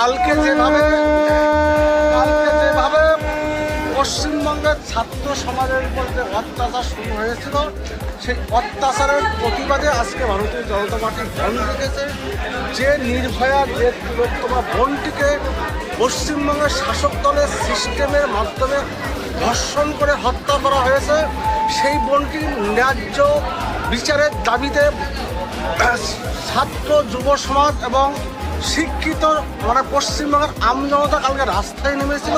কালকে যেভাবে কালকে যেভাবে পশ্চিমবঙ্গের ছাত্র সমাজের উপর যে অত্যাচার শুরু হয়েছিল, সেই অত্যাচারের প্রতিবাদে আজকে ভারতীয় জনতা পার্টি বন রেখেছে। যে নির্ভয়া, যে তিলোত্তমা বোনটিকে পশ্চিমবঙ্গের শাসক দলের সিস্টেমের মাধ্যমে ধর্ষণ করে হত্যা করা হয়েছে, সেই বোনটির ন্যায্য বিচারের দাবিতে ছাত্র যুব সমাজ এবং শিক্ষিত মানে পশ্চিমবঙ্গের আমজনতা কালকে রাস্তায় নেমেছিল।